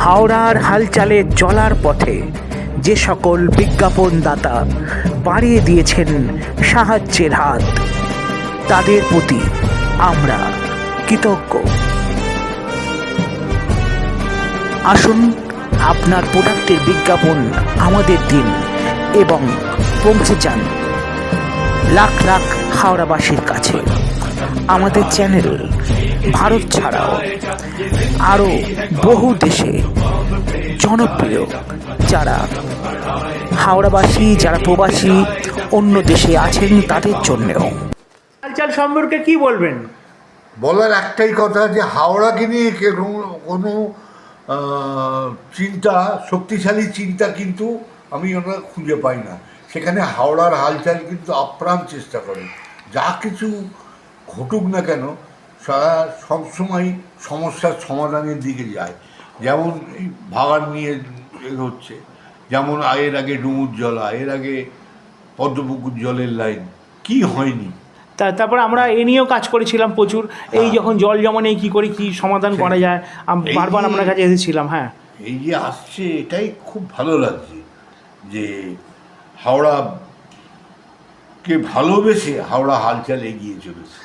হাওড়ার হালচালে চলার পথে যে সকল বিজ্ঞাপনদাতা বাড়িয়ে দিয়েছেন সাহায্যের হাত, তাদের প্রতি আমরা কৃতজ্ঞ। আসুন আপনার প্রোডাক্টের বিজ্ঞাপন আমাদের দিন এবং পৌঁছে যান লাখ লাখ হাওড়াবাসীর কাছে। আমাদের চ্যানেল ভারত ছাড়াও আরও বহু দেশে জনপ্রিয় যারা হাওড়াবাসী যারা প্রবাসী অন্য দেশে আছেন তাদের জন্যেও। হালচাল সম্পর্কে কি বলবেন? বলার একটাই কথা যে হাওড়াকে নিয়ে কেন- কোনো চিন্তা শক্তিশালী চিন্তা কিন্তু আমি আমরা খুঁজে পাই না। সেখানে হাওড়ার হালচাল কিন্তু আপ্রাণ চেষ্টা করে। যা কিছু ঘটুক না কেন তারা সবসময় সমস্যার সমাধানের দিকে যায়। যেমন এই ভাগাড় নিয়ে হচ্ছে। যেমন এর আগে ডুমুর জলা এর আগে পদ্মপুকুর জলের লাইন। কি হয়নি? তা তারপর আমরা এ নিয়েও কাজ করেছিলাম প্রচুর। এই যখন জল জমা নেই কী করে কী সমাধান করা যায়? বারবার আপনার কাছে এসেছিলাম হ্যাঁ। এই যে আসছে এটাই খুব ভালো লাগছে যে হাওড়া কে ভালোবেসে হাওড়া হালচাল এগিয়ে চলেছে।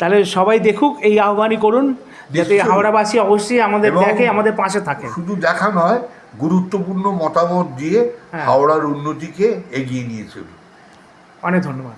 তাহলে সবাই দেখুক এই আহ্বানই করুন যাতে হাওড়াবাসী অবশ্যই আমাদের দেখে আমাদের পাশে থাকে। শুধু দেখা নয় গুরুত্বপূর্ণ মতামত দিয়ে হ্যাঁ। হাওড়ার উন্নতিকে এগিয়ে নিয়ে চলুন অনেক ধন্যবাদ